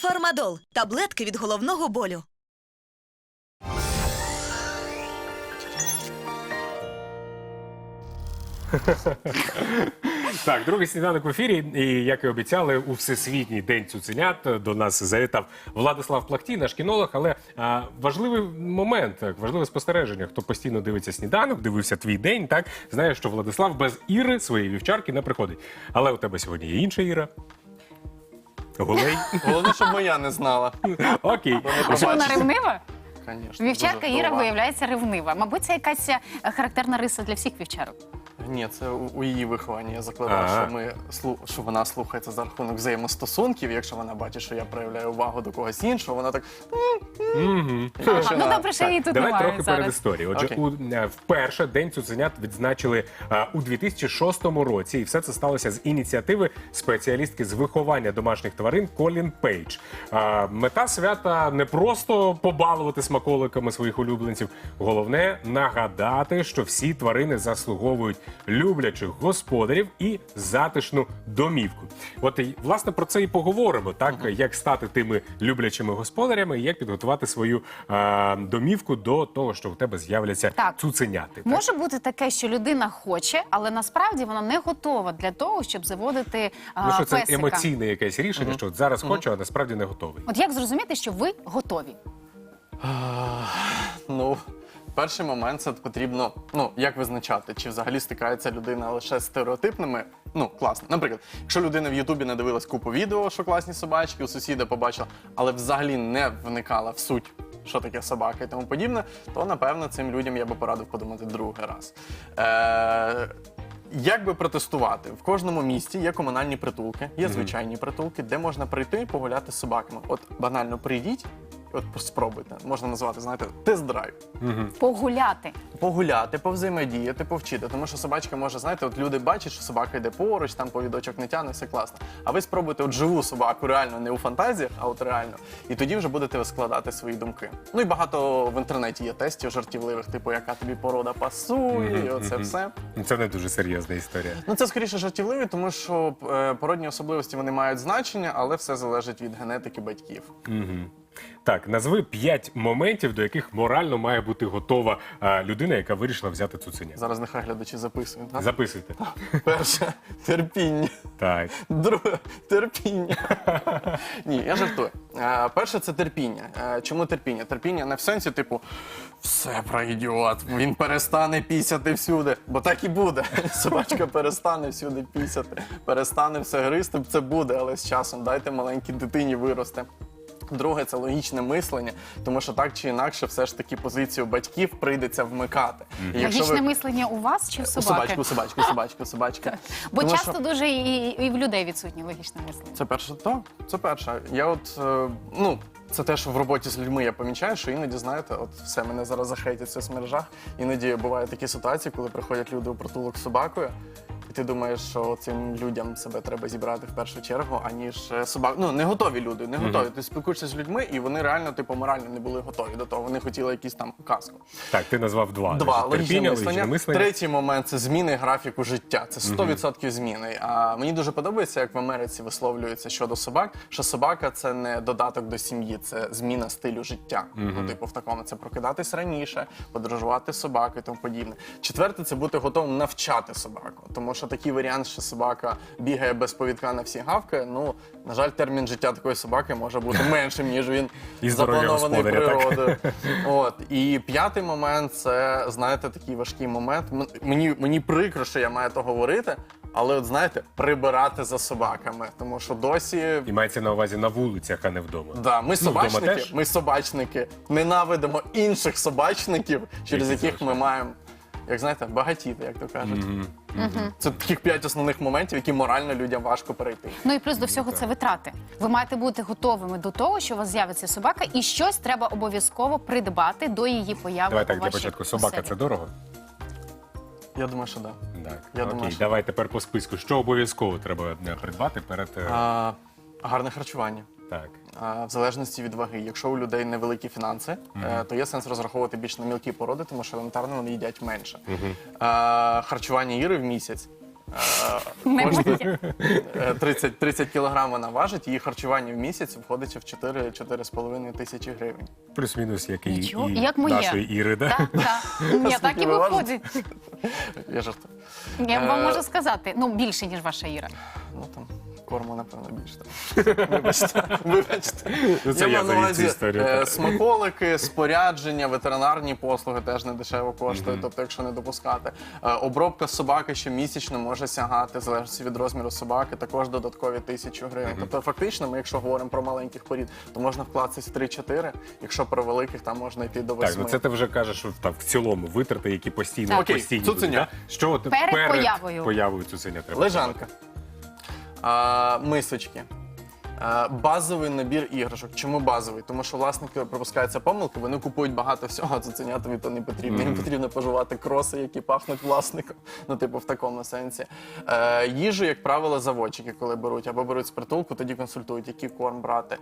Фармадол таблетки від головного болю. Так, другий сніданок в ефірі. І як і обіцяли, у всесвітній день цуценят до нас завітав Владислав Плахтій, наш кінолог. Але а, важливий момент, важливе спостереження. Хто постійно дивиться сніданок, дивився твій день, так знає, що Владислав без Іри своєї вівчарки не приходить. Але у тебе сьогодні є інша Іра. Голей. Головне, щоб моя не знала. Окей. А що вона ревнива? Конечно, Вівчарка дуже Іра виявляється ревнива. Мабуть, це якась е, характерна риса для всіх вівчарок. Ні, це у, у її вихованні. Я закладав, Ага. що ми слу- що вона слухається за рахунок взаємостосунків. Якщо вона бачить, що я проявляю увагу до когось іншого, вона так Мгм. і Ага, ну починає. добре, що її тут Давай немає трохи перед зараз. історією. Отже, Окей. у е, вперше день цуценят відзначили е, у 2006 році, і все це сталося з ініціативи спеціалістки з виховання домашніх тварин Колін Пейдж. Е, Мета свята не просто побалувати смаколиками своїх улюбленців. Головне нагадати, що всі тварини заслуговують люблячих господарів і затишну домівку. От і, власне про це і поговоримо. Так як стати тими люблячими господарями, і як підготувати свою е, домівку до того, що у тебе з'являться Так. цуценяти. Так? Може бути таке, що людина хоче, але насправді вона не готова для того, щоб заводити а, Ну що це песика. емоційне якесь рішення, що от зараз хочу, а насправді не готовий. От як зрозуміти, що ви готові? Ну, перший момент це потрібно, ну, як визначати, чи взагалі стикається людина лише з стереотипними. Ну, класно. Наприклад, якщо людина в Ютубі не дивилась купу відео, що класні собачки, у сусіда побачила, але взагалі не вникала в суть, що таке собака і тому подібне, то напевно цим людям я би порадив подумати другий раз. Е- як би протестувати? В кожному місті є комунальні притулки, є звичайні притулки, де можна прийти і погуляти з собаками. От банально прийдіть, от спробуйте. Можна назвати, знаєте, тест-драйв. Погуляти. Погуляти, повзаємодіяти, повчити. Тому що собачка може, знаєте, от люди бачать, що собака йде поруч, там повідочок не тягне, все класно. А ви спробуйте от живу собаку, реально не у фантазіях, а от реально. І тоді вже будете складати свої думки. Ну і багато в інтернеті є тестів жартівливих, типу, яка тобі порода пасує, і оце все. Ну, Це не дуже серйозна історія. Ну це скоріше жартівливі, тому що е, породні особливості вони мають значення, але все залежить від генетики батьків. Так, назви п'ять моментів, до яких морально має бути готова е, людина, яка вирішила взяти цуценя. Зараз нехай глядачі записують. да? Записуйте. Перше терпіння. Так. Друге терпіння. Ні, я жартую. Е, перше це терпіння. Е, чому терпіння? Терпіння не в сенсі, типу, все пройдет, він перестане пісяти всюди. Бо так і буде. Собачка перестане всюди пісяти, перестане все гризти, це буде, але з часом дайте маленькій дитині виросте. Друге, це логічне мислення, тому що так чи інакше, все ж таки позицію батьків прийдеться вмикати. І якщо Логічне ви- мислення у вас чи у У собаки? собачку, у собачку, у собачку, у собачку. Бо Тому часто що- дуже і, і в людей відсутнє логічне мислення. це перше, так, це перше. Я от, е, ну, це те, що в роботі з людьми я помічаю, що іноді, знаєте, от все мене зараз захейтять в соцмережах. Іноді бувають такі ситуації, коли приходять люди у притулок з собакою, ти думаєш, що цим людям себе треба зібрати в першу чергу, аніж е, собак. Ну, не готові люди, не готові. Ти спілкуєшся з людьми, і вони реально, типу, морально не були готові до того. Вони хотіли якісь там казку. Так, ти назвав два. Два Значить, логічне терпіння, мислення. мислення. Третій момент це зміни графіку життя. Це 100% зміни. А мені дуже подобається, як в Америці висловлюється щодо собак, що собака це не додаток до сім'ї, це зміна стилю життя. Ну, типу, в такому це прокидатись раніше, подорожувати з собакою і тому подібне. Четверте це бути готовим навчати собаку. Тому що такий варіант, що собака бігає без повідка на всі гавкає. Ну на жаль, термін життя такої собаки може бути меншим, ніж він І запланований природою. От і п'ятий момент це знаєте такий важкий момент. Мені мені прикро, що я маю то говорити, але от знаєте, прибирати за собаками, тому що досі. І мається на увазі на вулицях, а не вдома. Да, ми Ну, собачники, ми собачники ненавидимо інших собачників, через яких ми маємо, як знаєте, багатіти, як то кажуть. Це таких п'ять основних моментів, які морально людям важко перейти. Ну і плюс до всього це витрати. Ви маєте бути готовими до того, що у вас з'явиться собака, і щось треба обов'язково придбати до її появи. Давай у так для вашій початку. Собака оселі. це дорого? Я думаю, що так. Так. Я Окей, думаю, що- давай тепер по списку. Що обов'язково треба е, придбати перед. е, Да. Гарне харчування. Так. А, В залежності від ваги. Якщо у людей невеликі фінанси, е, то є сенс розраховувати більш на мілкі породи, тому що елементарно вони їдять менше. А, Харчування іри в місяць е, Не е, 30, 30 кілограм вона важить, її харчування в місяць входить в 4-4,5 тисячі гривень. Плюс-мінус, як і, Нічого, і як моє. нашої Іри, да? Так, так. Ні, так і виходить. Я жартую. Я вам Е, можу сказати, ну більше, ніж ваша Іра. Ну там корму, напевно, більше. Вибачте, вибачте. Ну, це я маю на завів цю увазі, історію, е, смаколики, спорядження, ветеринарні послуги теж не дешево коштують, тобто, якщо не допускати. Е, Обробка собаки щомісячно може сягати, в залежності від розміру собаки, також додаткові тисячу гривень. Тобто, фактично, ми, якщо говоримо про маленьких порід, то можна вкластись в 3-4, якщо про великих, там можна йти до 8. Так, ну це ти вже кажеш, що так в цілому витрати, які постійно Так. Окей, постійні цуценя. да? Що от Перед появою. появою цуценя треба Лежанка. А, мисочки. Базовий набір іграшок. Чому базовий? Тому що власники припускаються помилки, вони купують багато всього, а цуценятові то не потрібно. Їм потрібно поживати кроси, які пахнуть власником. Ну, типу, в такому сенсі. Е, їжу, як правило, заводчики, коли беруть, або беруть з притулку, тоді консультують, який корм брати.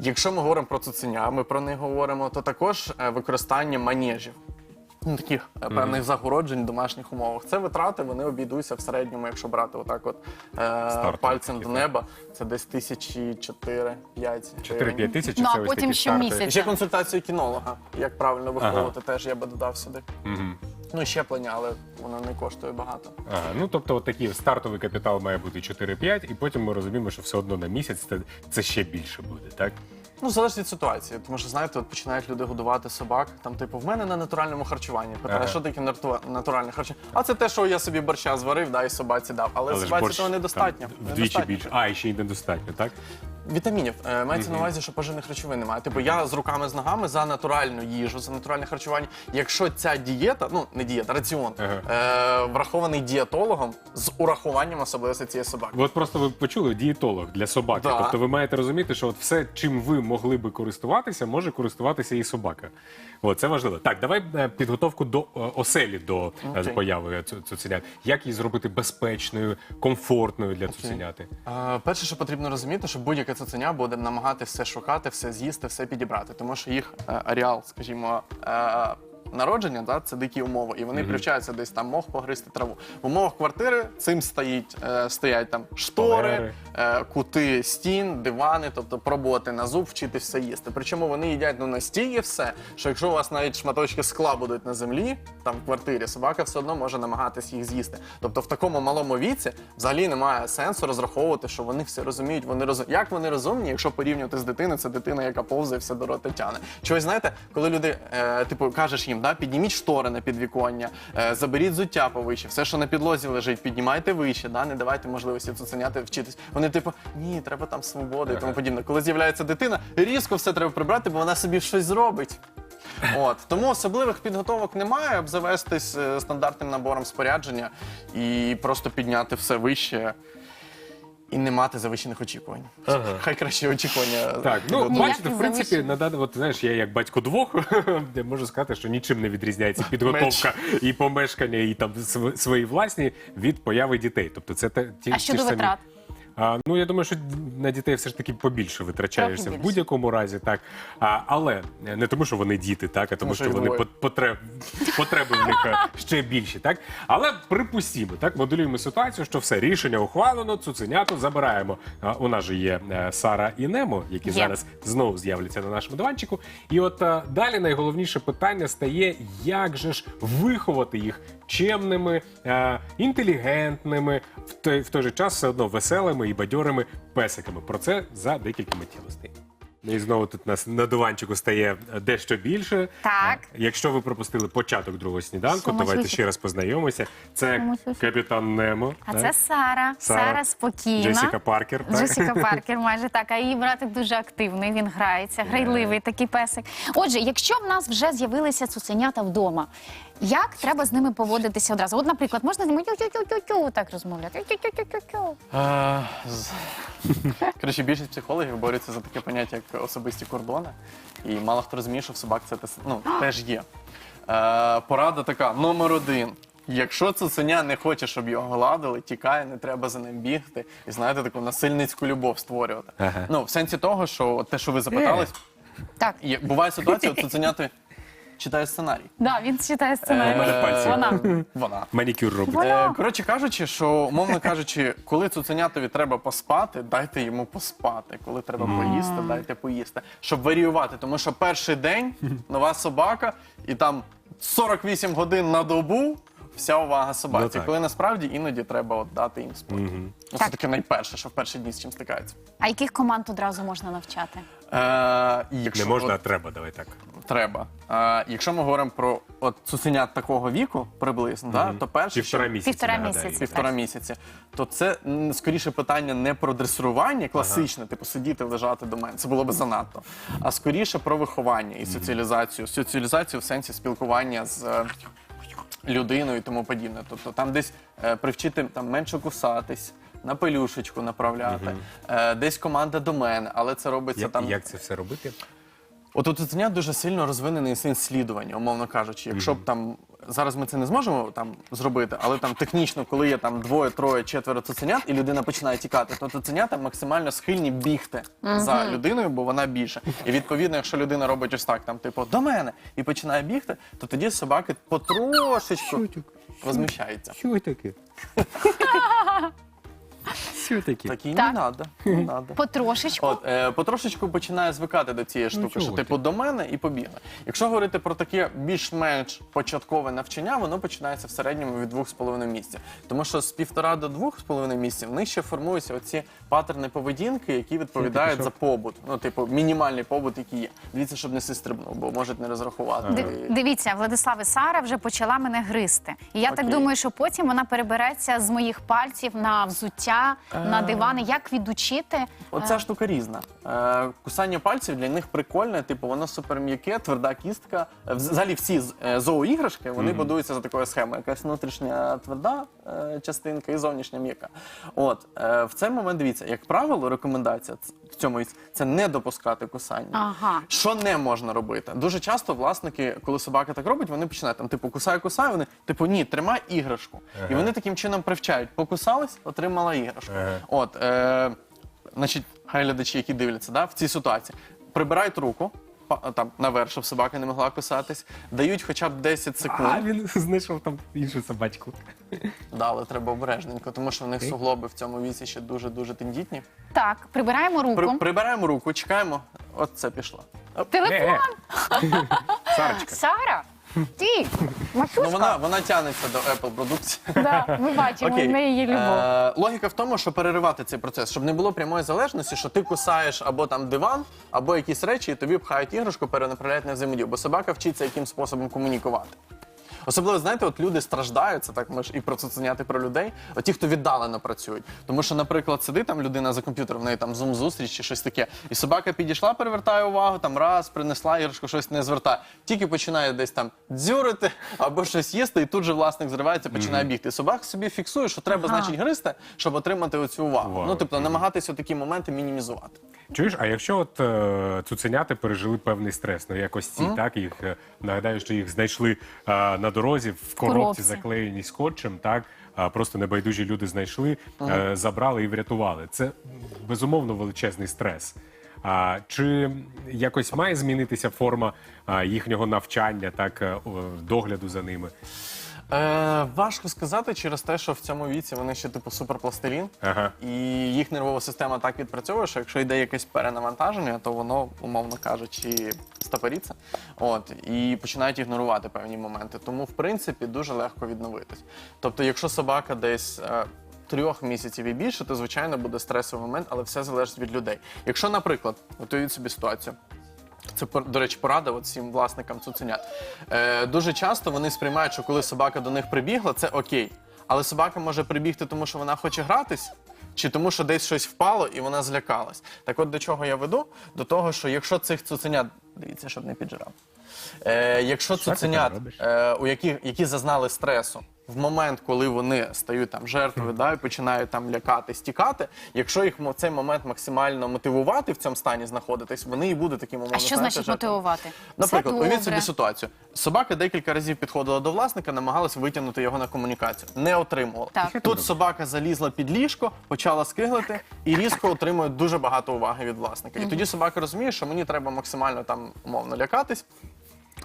Якщо ми говоримо про цуценя, ми про них говоримо, то також е, використання манежів ну, таких е, певних загороджень в домашніх умовах. Це витрати, вони обійдуться в середньому, якщо брати отак от е, пальцем такі, до так. неба, це десь тисячі 4-5 4-5 тисяч, Ну, а це ось потім такі старти. щомісяця. Ще консультацію кінолога, як правильно виховувати, Ага. теж я би додав сюди. Ну, щеплення, але воно не коштує багато. Ага, ну тобто, от такий стартовий капітал має бути 4-5, і потім ми розуміємо, що все одно на місяць це, це ще більше буде, так? Ну, залежить від ситуації. Тому що, знаєте, от починають люди годувати собак. Там, типу, в мене на натуральному харчуванні. Питає, Ага. що таке нату- натуральне харчування? А це те, що я собі борща зварив, да, і собаці дав. Але, Але ж собаці борщ того недостатньо. там вдвічі Недостатньо. більше. А, і ще й недостатньо, так? Вітамінів Е, мається на увазі, що поживних речовин немає. Типу, я з руками з ногами за натуральну їжу, за натуральне харчування. Якщо ця дієта, ну не дієта, раціон, е, врахований дієтологом з урахуванням особливостей цієї собаки. От просто ви почули дієтолог для собаки. Да. Тобто ви маєте розуміти, що от все, чим ви могли би користуватися, може користуватися і собака. От, це важливо. Так, давай е, підготовку до е, оселі до е, Окей. появи цу- цуценят. Як її зробити безпечною, комфортною для цуценяти? Е, перше, що потрібно розуміти, що будь-яке цуценя буде намагати все шукати, все з'їсти, все підібрати, тому що їх е, ареал, скажімо. Е, Народження, да, це дикі умови, і вони включаються десь там мох погризти траву. В умовах квартири цим стоїть, е, стоять там штори, Шпалери. е, кути стін, дивани, тобто пробувати на зуб, вчити все їсти. Причому вони їдять ну настільки все, що якщо у вас навіть шматочки скла будуть на землі, там в квартирі, собака все одно може намагатись їх з'їсти. Тобто в такому малому віці взагалі немає сенсу розраховувати, що вони все розуміють. Вони розум... Як вони розумні, якщо порівнювати з дитиною, це дитина, яка повзає все до рота тяне. Чогось знаєте, коли люди, е, типу, кажеш їм, да, підніміть штори на підвіконня, е, заберіть зуття повище, все, що на підлозі лежить, піднімайте вище, да, не давайте можливості цуценяти вчитись. Вони, типу, ні, треба там свободи і тому подібне. Коли з'являється дитина, різко все треба прибрати, бо вона собі щось зробить. От тому особливих підготовок немає, обзавестись е, стандартним набором спорядження і просто підняти все вище. І не мати завищених очікувань. Хай краще очікування. Так, ну бачите, в принципі, завищень. на даний, от знаєш, я як батько двох я можу сказати, що нічим не відрізняється підготовка і помешкання, і там св- свої власні від появи дітей. Тобто, це те ті А ті щодо ж самі- витрат? А, ну я думаю, що на дітей все ж таки побільше витрачаєшся в будь-якому разі, так. А, але не тому, що вони діти, так, а тому, Ну, що що вони двоє. пот- потреб, потреби в них е, ще більші, так. Але припустімо, так, моделюємо ситуацію, що все рішення ухвалено, цуценяту забираємо. А, у нас же є е, Сара і Немо, які Є. зараз знову з'являться на нашому диванчику. І от е, далі найголовніше питання стає, як же ж виховати їх чемними, е, інтелігентними, в той, в той же час все одно веселими і бадьорими песиками. Про це за декілька миттєвостей. І знову тут нас на диванчику стає е, дещо більше. Так. Е, Якщо ви пропустили початок другого сніданку, Що давайте ще раз познайомимося. Це Що капітан Немо. А так? це Сара. Сара. Сара спокійна. Джесіка Паркер. так? Джесіка Паркер, майже так. А її братик дуже активний. Він грається, грайливий такий песик. Отже, якщо в нас вже з'явилися цуценята вдома, як треба з ними поводитися одразу? От, наприклад, можна з ними тю-тю-тю-тю так розмовляти. Тю-тю-тю-тю-тю. Е, Коротше, більшість психологів борються за таке поняття, як особисті кордони. І мало хто розуміє, що в собак це ну, теж є. Е, порада така: номер один. Якщо цуценя не хоче, щоб його гладили, тікає, не треба за ним бігти. І знаєте, таку насильницьку любов створювати. Ага. Ну, в сенсі того, що от те, що ви запитались, Так. є, буває ситуація, от цуценяти читає сценарій. Да, він читає сценарій. Пальці. Вона. Вона. Манікюр робить. Е, коротше кажучи, що умовно кажучи, коли цуценятові треба поспати, дайте йому поспати. Коли треба поїсти, дайте поїсти. Щоб варіювати. Тому що перший день нова собака, і там 48 годин на добу. Вся увага Ну, собаці, так. коли насправді іноді треба от дати їм спокій. Ну, це Так. таке найперше, що в перші дні з чим стикаються. А яких команд одразу можна навчати? Е, і якщо Не можна, а от треба, давай так. Треба. Е, якщо ми говоримо про от цуценят такого віку приблизно, да, то перше, Півтора що- місяці. Півтора нагадаю. місяці. півтора місяці, то це м, скоріше питання не про дресирування класичне, типу сидіти, лежати до мене. Це було б занадто. А скоріше про виховання і соціалізацію. Соціалізацію в сенсі спілкування з е, людиною і тому подібне. Тобто там десь е, привчити там менше кусатись. На пелюшечку направляти, е, десь команда до мене, але це робиться Як, там. як це все робити? От у цуценят дуже сильно розвинений інстинкт слідування, умовно кажучи. Якщо б там зараз ми це не зможемо там зробити, але там технічно, коли є там двоє, троє, четверо цуценят, і людина починає тікати, то цуценята максимально схильні бігти за людиною, бо вона більше. І відповідно, якщо людина робить ось так, там типу до мене і починає бігти, то тоді собаки потрошечку возмущаються. Що таке? Що таке? Так і Так. не треба. Не надо. Потрошечку. От, е, потрошечку починає звикати до цієї штуки, чого що ти? типу до мене і побігли. Якщо говорити про таке більш-менш початкове навчання, воно починається в середньому від 2,5 місяців. Тому що з півтора до 2,5 місяців в них ще формуються оці паттерни поведінки, які відповідають за побут. Ну, типу, мінімальний побут, який є. Дивіться, щоб не систрибнув, бо можуть не розрахувати. Див- Дивіться, Владиславе, Сара вже почала мене гризти. І я так Окей. думаю, що потім вона перебереться з моїх пальців на взуття, на дивани. Як відучити? Оця штука різна. Е, кусання пальців для них прикольне, типу, воно супер м'яке, тверда кістка. Е, Взагалі всі з- е, зооіграшки вони будуються за такою схемою. Якась внутрішня тверда е, частинка і зовнішня м'яка. От е, в цей момент дивіться, як правило, рекомендація ц- в цьому є- це не допускати кусання. Ага. Що не можна робити? Дуже часто власники, коли собака так робить, вони починають там, типу, кусай, кусай, вони, типу, ні, тримай іграшку. І вони таким чином привчають. Покусались, отримала іграшку. Ага. От, е, значить, хай глядачі, які дивляться, да, в цій ситуації, прибирають руку. Там наверх, щоб собака не могла кусатись, дають хоча б 10 секунд. А, він знайшов там іншу собачку. Да, але треба обережненько, тому що в них суглоби в цьому віці ще дуже дуже тендітні. Так, прибираємо руку. При, прибираємо руку, чекаємо. От це пішло. Оп. Телефон. Сарочка. Сара, Машуська. Ну вона, вона тянеться до Apple продукції. Да, ми бачимо, в неї є любов. Е, логіка в тому, що переривати цей процес, щоб не було прямої залежності, що ти кусаєш або там диван, або якісь речі, і тобі пхають іграшку, перенаправляють на взаємодію. Бо собака вчиться яким способом комунікувати. Особливо, знаєте, от люди страждають, це так ми ж і про цуценят, про людей, от ті, хто віддалено працюють. Тому що, наприклад, сидить там людина за комп'ютером, в неї там зум-зустріч чи щось таке, і собака підійшла, перевертає увагу, там раз, принесла іграшку, щось не звертає. Тільки починає десь там дзюрити або щось їсти, і тут же власник зривається, починає бігти. І собака собі фіксує, що треба, Ага. значить, гризти, щоб отримати оцю увагу. Увагу. Ну, тобто, намагатися такі моменти мінімізувати. Чуєш, а якщо от е, цуценяти пережили певний стрес, ну якось ці, так їх е, нагадаю, що їх знайшли е, на дорозі в коробці, коробці. заклеєні скотчем, так просто небайдужі люди знайшли, ага. забрали і врятували. Це безумовно величезний стрес. А чи якось має змінитися форма їхнього навчання, так е, догляду за ними? Е, важко сказати через те, що в цьому віці вони ще типу суперпластилін, Ага. і їх нервова система так відпрацьовує, що якщо йде якесь перенавантаження, то воно, умовно кажучи, стопоріться. От і починають ігнорувати певні моменти. Тому, в принципі, дуже легко відновитись. Тобто, якщо собака десь. е, Трьох місяців і більше, то звичайно буде стресовий момент, але все залежить від людей. Якщо, наприклад, от уявіть собі ситуацію, це до речі, порада от всім власникам цуценят. Е, дуже часто вони сприймають, що коли собака до них прибігла, це окей. Але собака може прибігти, тому що вона хоче гратись, чи тому, що десь щось впало і вона злякалась. Так от до чого я веду? До того, що якщо цих цуценят, дивіться, щоб не піджирав. Е, якщо Що цуценят, е, у які, які зазнали стресу, в момент, коли вони стають там жертвою, да, і починають там лякати, стікати, якщо їх в цей момент максимально мотивувати в цьому стані знаходитись, вони і будуть таким умовно. А що значить жертвами. мотивувати? Наприклад, уявіть собі ситуацію. Собака декілька разів підходила до власника, намагалась витягнути його на комунікацію. Не отримувала. Так. Тут собака залізла під ліжко, почала скиглити і різко отримує дуже багато уваги від власника. І тоді собака розуміє, що мені треба максимально там умовно лякатись.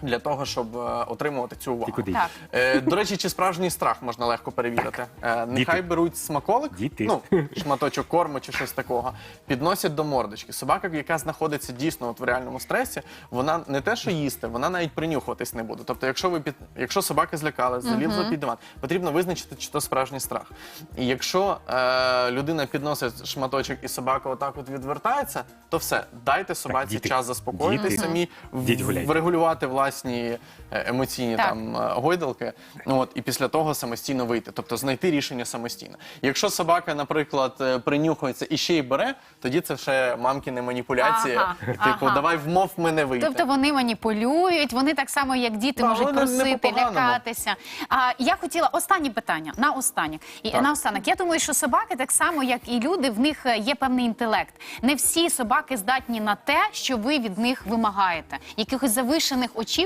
Для того, щоб е, отримувати цю увагу. Ти куди? Так. Е, до речі, чи справжній страх можна легко перевірити? Е, нехай Діти. беруть смаколик, Діти. ну шматочок корму чи щось такого, підносять до мордочки. Собака, яка знаходиться дійсно от в реальному стресі, вона не те, що їсти, вона навіть принюхуватись не буде. Тобто, якщо ви під якщо собака злякалась, залізла під диван, потрібно визначити, чи то справжній страх. І якщо е, людина підносить шматочок і собака отак от відвертається, то все, дайте собаці діти. час заспокоїтися Діти. самі, в- гуляйте. врегулювати власні е, емоційні Так. там е, гойдалки, ну от і після того самостійно вийти, тобто знайти рішення самостійно. Якщо собака, наприклад, е, принюхується і ще й бере, тоді це ще мамкіни маніпуляції. Ага, Типу, ага. давай вмов мене вийти. Тобто вони маніпулюють, вони так само, як діти, Да, можуть просити, лякатися. А я хотіла останнє питання на останнє. І на останок. Я думаю, що собаки так само, як і люди, в них є певний інтелект. Не всі собаки здатні на те, що ви від них вимагаєте. Якихось завишених очікувань.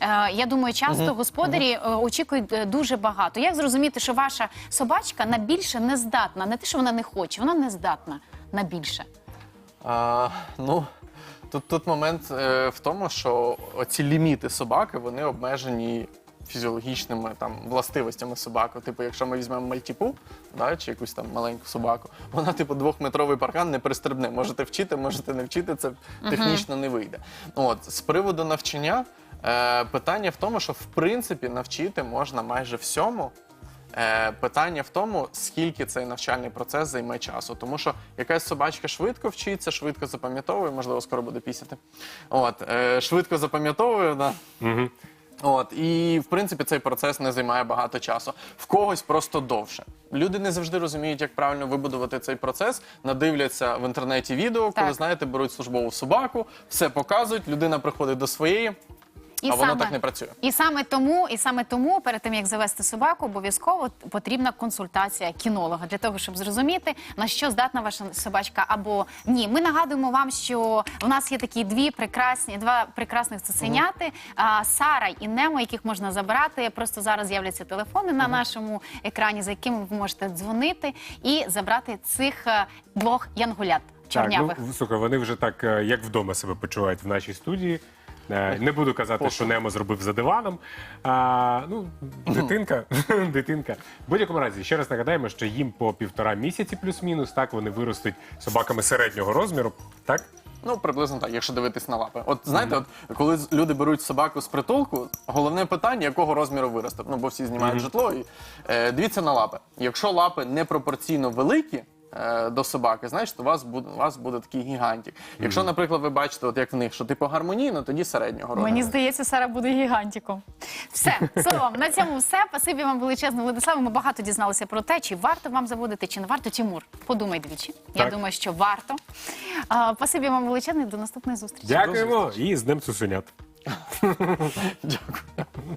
Е, Я думаю, часто господарі е, очікують е, дуже багато. Як зрозуміти, що ваша собачка на більше не здатна? Не те, що вона не хоче, вона не здатна на більше. А, ну, тут, тут момент е, в тому, що оці ліміти собаки вони обмежені фізіологічними там властивостями собаки. Типу, якщо ми візьмемо мальтіпу, да, чи якусь там маленьку собаку, вона, типу, двохметровий паркан не пристрибне. Можете вчити, можете не вчити, це технічно не вийде. От з приводу навчання, е, питання в тому, що в принципі навчити можна майже всьому. Е, питання в тому, скільки цей навчальний процес займе часу. Тому що якась собачка швидко вчиться, швидко запам'ятовує, можливо, скоро буде пісяти. От, е, швидко запам'ятовує, да. От, і в принципі цей процес не займає багато часу. В когось просто довше. Люди не завжди розуміють, як правильно вибудувати цей процес. Надивляться в інтернеті відео, коли Так. знаєте, беруть службову собаку, все показують, людина приходить до своєї, а воно так не працює. І саме тому, і саме тому, перед тим як завести собаку, обов'язково потрібна консультація кінолога для того, щоб зрозуміти на що здатна ваша собачка або ні. Ми нагадуємо вам, що в нас є такі дві прекрасні, два прекрасних цуценяти а, Сара і Немо, яких можна забрати. Просто зараз з'являться телефони на нашому екрані, за якими ви можете дзвонити і забрати цих е, двох янгулят чорнявих. Так, ну, слухай, вони вже так, е, як вдома себе почувають в нашій студії. Е, Не буду казати, що Немо зробив за диваном. А, ну, дитинка, дитинка. В будь-якому разі, ще раз нагадаємо, що їм по півтора місяці плюс-мінус, так вони виростуть собаками середнього розміру, так? Ну, приблизно так, якщо дивитись на лапи. От знаєте, от коли з- люди беруть собаку з притулку, головне питання, якого розміру виросте. Ну, бо всі знімають житло. І, е, дивіться на лапи. Якщо лапи непропорційно великі. Е, До собаки, значить, у вас буде у вас буде такий гігантик. Якщо, наприклад, ви бачите, от як в них, що типу гармонійно, тоді середнього розміру. Мені здається, Сара буде гігантиком. Все, словом, на цьому все. Спасибі вам величезно, Владиславе. Ми багато дізналися про те, чи варто вам заводити, чи не варто. Тимур, подумай двічі. Я думаю, що варто. А, Спасибі вам величезно і до наступної зустрічі. Дякуємо і з Днем Цуценят. Дякую.